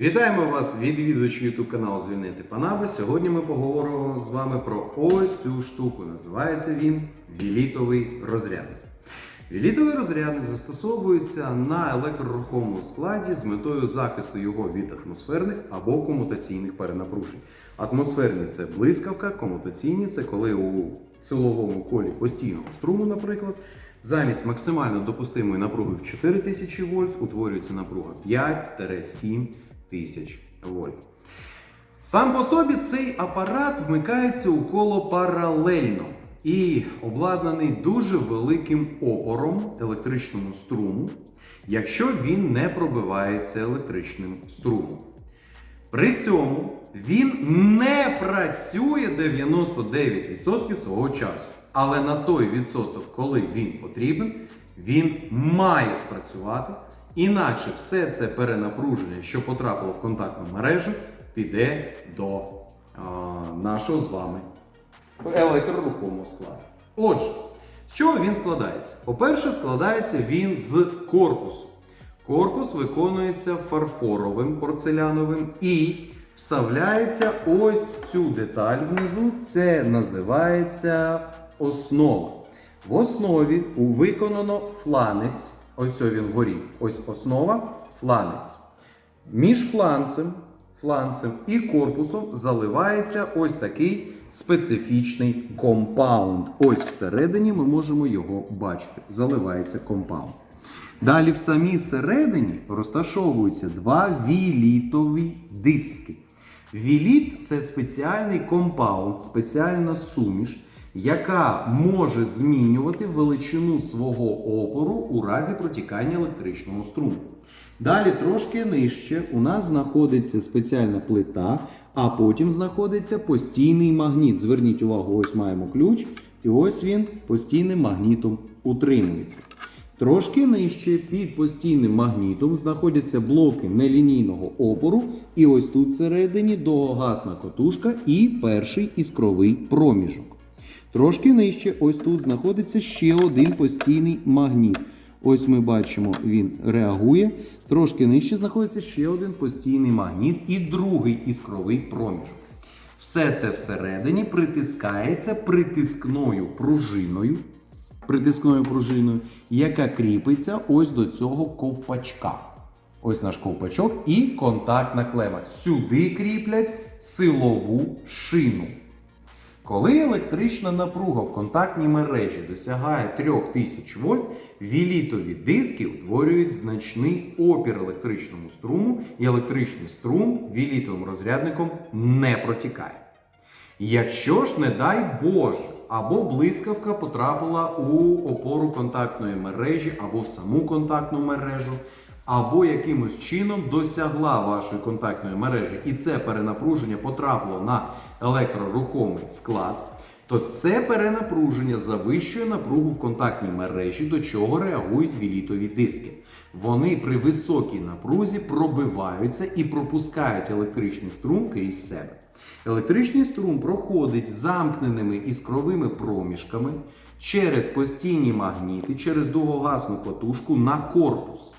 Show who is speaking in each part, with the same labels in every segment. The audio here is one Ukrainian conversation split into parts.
Speaker 1: Вітаємо вас, відвідувачі YouTube каналу Звільнити Панави. Сьогодні ми поговоримо з вами про ось цю штуку. Називається він вілітовий розрядник. Вілітовий розрядник застосовується на електрорухомому складі з метою захисту його від атмосферних або комутаційних перенапружень. Атмосферні це блискавка, комутаційні це коли у силовому колі постійного струму, наприклад, замість максимально допустимої напруги в 4000 вольт утворюється напруга 5-7 тисяч вольт. Сам по собі цей апарат вмикається у коло паралельно і обладнаний дуже великим опором електричному струму, якщо він не пробивається електричним струмом. При цьому він не працює 99% свого часу. Але на той відсоток, коли він потрібен, він має спрацювати. Інакше все це перенапруження, що потрапило в контактну мережу, піде до а, нашого з вами електрорухомого складу. Отже, з чого він складається? По-перше, складається він з корпусу. Корпус виконується фарфоровим порцеляновим і вставляється ось в цю деталь внизу. Це називається основа. В основі виконано фланець. Ось він вгорі. Ось основа, фланець. Між фланцем, фланцем і корпусом заливається ось такий специфічний компаунд. Ось всередині ми можемо його бачити. Заливається компаунд. Далі в самій середині розташовуються два вілітові диски. Віліт це спеціальний компаунд, спеціальна суміш, яка може змінювати величину свого опору у разі протікання електричного струму. Далі трошки нижче у нас знаходиться спеціальна плита, а потім знаходиться постійний магніт. Зверніть увагу, ось маємо ключ, і ось він постійним магнітом утримується. Трошки нижче під постійним магнітом знаходяться блоки нелінійного опору, і ось тут всередині довгогасна котушка і перший іскровий проміжок. Трошки нижче, ось тут знаходиться ще один постійний магніт. Ось ми бачимо, він реагує. Трошки нижче знаходиться ще один постійний магніт і другий іскровий проміжок. Все це всередині притискається притискною пружиною, притискною пружиною, яка кріпиться ось до цього ковпачка. Ось наш ковпачок і контактна клема. Сюди кріплять силову шину. Коли електрична напруга в контактній мережі досягає 3000 вольт, вілітові диски утворюють значний опір електричному струму, і електричний струм вілітовим розрядником не протікає. Якщо ж, не дай Боже, або блискавка потрапила у опору контактної мережі, або в саму контактну мережу, або якимось чином досягла вашої контактної мережі, і це перенапруження потрапило на електрорухомий склад, то це перенапруження завищує напругу в контактній мережі, до чого реагують вілітові диски. Вони при високій напрузі пробиваються і пропускають електричний струм крізь себе. Електричний струм проходить замкненими іскровими проміжками через постійні магніти, через довгогасну катушку на корпус.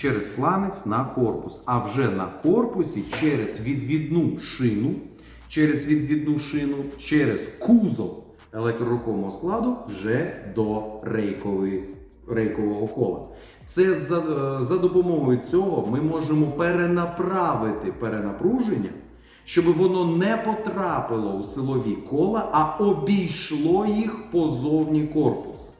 Speaker 1: Через фланець на корпус, а вже на корпусі через відвідну шину, через відвідну шину, через кузов електрорухомого складу вже до рейкової, рейкового кола. Це за, за допомогою цього ми можемо перенаправити перенапруження, щоб воно не потрапило у силові кола, а обійшло їх позовні корпуса.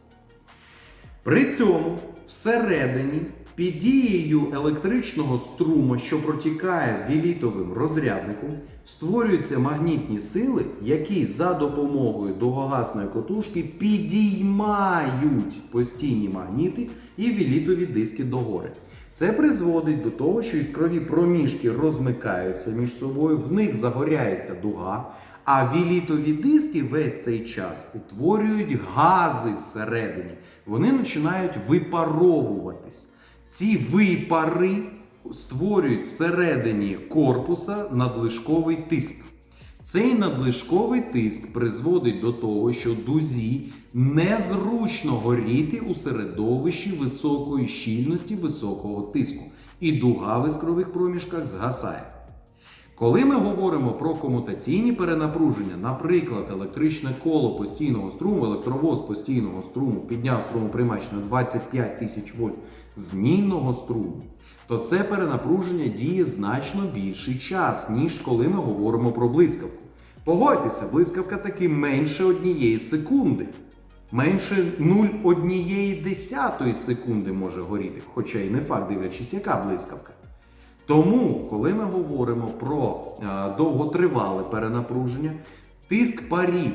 Speaker 1: При цьому всередині під дією електричного струму, що протікає вілітовим розрядником, створюються магнітні сили, які за допомогою довгогасної котушки підіймають постійні магніти і вілітові диски догори. Це призводить до того, що іскрові проміжки розмикаються між собою, в них загоряється дуга, а вілітові диски весь цей час утворюють гази всередині. Вони починають випаровуватись. Ці випари створюють всередині корпуса надлишковий тиск. Цей надлишковий тиск призводить до того, що дузі незручно горіти у середовищі високої щільності, високого тиску. і дуга в іскрових проміжках згасає. Коли ми говоримо про комутаційні перенапруження, наприклад, електричне коло постійного струму, електровоз постійного струму підняв струмоприймач на 25 тисяч вольт змінного струму, то це перенапруження діє значно більший час, ніж коли ми говоримо про блискавку. Погодьтеся, блискавка таки менше однієї секунди. Менше 0,1 секунди може горіти, хоча й не факт, дивлячись, яка блискавка. Тому, коли ми говоримо про е, довготривале перенапруження, тиск парів,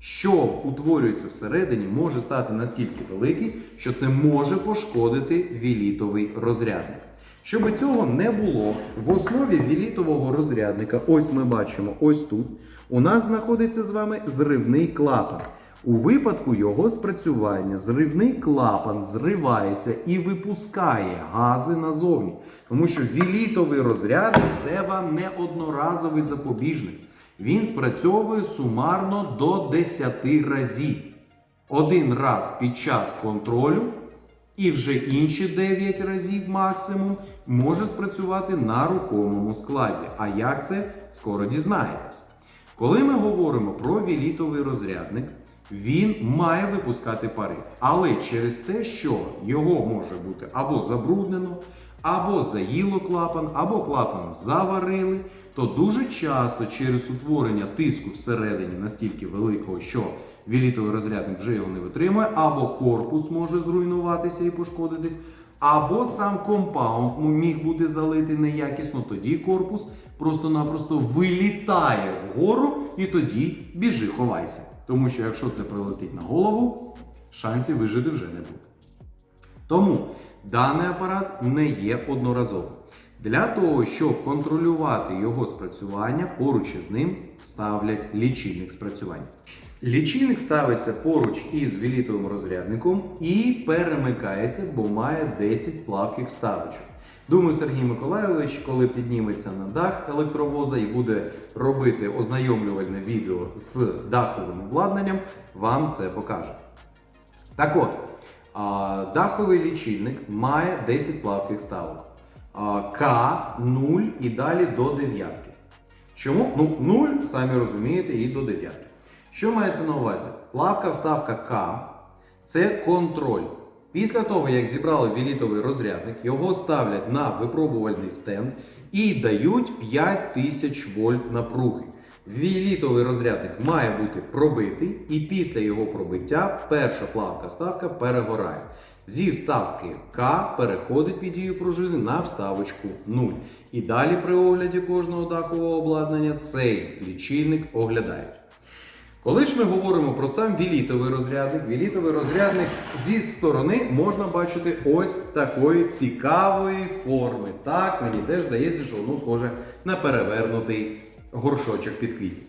Speaker 1: що утворюється всередині, може стати настільки великий, що це може пошкодити вілітовий розрядник. Щоб цього не було, в основі вілітового розрядника, ось ми бачимо, ось тут, у нас знаходиться з вами зривний клапан. У випадку його спрацювання зривний клапан зривається і випускає гази назовні. Тому що вілітовий розрядник це вам не одноразовий запобіжник. Він спрацьовує сумарно до 10 разів. Один раз під час контролю, і вже інші 9 разів максимум може спрацювати на рухомому складі. А як це скоро дізнаєтесь. Коли ми говоримо про вілітовий розрядник, він має випускати пари. Але через те, що його може бути або забруднено, або заїло клапан, або клапан заварили, то дуже часто через утворення тиску всередині настільки великого, що вілітовий розрядник вже його не витримує, або корпус може зруйнуватися і пошкодитись, або сам компаунд міг бути залитий неякісно, тоді корпус просто-напросто вилітає вгору і тоді біжи, ховайся. Тому що якщо це прилетить на голову, шансів вижити вже не буде. Тому даний апарат не є одноразовим. Для того, щоб контролювати його спрацювання, поруч із ним ставлять лічильник спрацювання. Лічильник ставиться поруч із вілітовим розрядником і перемикається, бо має 10 плавких вставочок. Думаю, Сергій Миколайович, коли підніметься на дах електровоза і буде робити ознайомлювальне відео з даховим обладнанням, вам це покаже. Так от, даховий лічильник має 10 плавких ставок. К 0 і далі до дев'ятки. Чому? Ну, 0, самі розумієте, і до дев'ятки. Що мається на увазі? Плавка вставка К це контроль. Після того, як зібрали вілітовий розрядник, його ставлять на випробувальний стенд і дають 5000 вольт напруги. Вілітовий розрядник має бути пробитий, і після його пробиття перша плавка ставка перегорає. Зі вставки К переходить під дію пружини на вставочку 0. І далі при огляді кожного дахового обладнання цей лічильник оглядають. Коли ж ми говоримо про сам вілітовий розрядник, вілітовий розрядник зі сторони можна бачити ось такої цікавої форми. Так, мені теж здається, що воно схоже на перевернутий горшочок під квітів.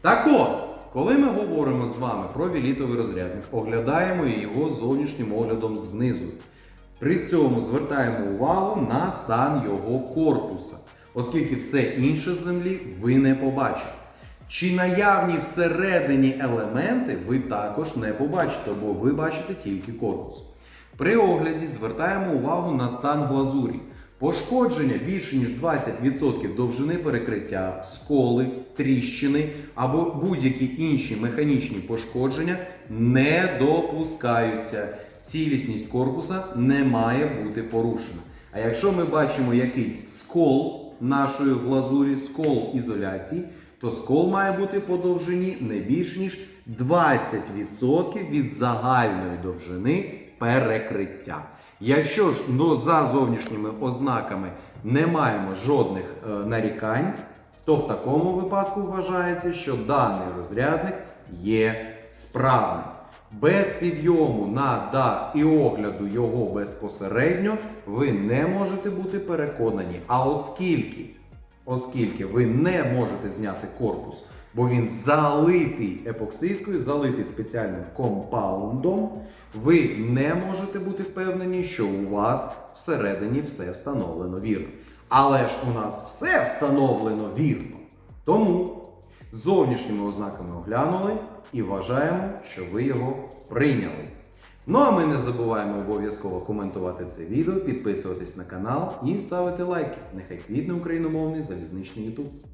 Speaker 1: Так от, коли ми говоримо з вами про вілітовий розрядник, оглядаємо його зовнішнім оглядом знизу. При цьому звертаємо увагу на стан його корпуса, оскільки все інше з землі ви не побачите. Чи наявні всередині елементи ви також не побачите, бо ви бачите тільки корпус. При огляді звертаємо увагу на стан глазурі. Пошкодження більше ніж 20% довжини перекриття, сколи, тріщини або будь-які інші механічні пошкодження не допускаються. Цілісність корпуса не має бути порушена. А якщо ми бачимо якийсь скол нашої глазурі, скол ізоляції, то скол має бути по довжині не більш ніж 20% від загальної довжини перекриття. Якщо ж ну, за зовнішніми ознаками не маємо жодних е, нарікань, то в такому випадку вважається, що даний розрядник є справним. Без підйому на дах і огляду його безпосередньо ви не можете бути переконані. А оскільки, оскільки ви не можете зняти корпус, бо він залитий епоксидкою, залитий спеціальним компаундом, ви не можете бути впевнені, що у вас всередині все встановлено вірно. Але ж у нас все встановлено вірно. Тому зовнішніми ознаками оглянули і вважаємо, що ви його прийняли. Ну а ми не забуваємо обов'язково коментувати це відео, підписуватись на канал і ставити лайки. Нехай квітне україномовний залізничний YouTube.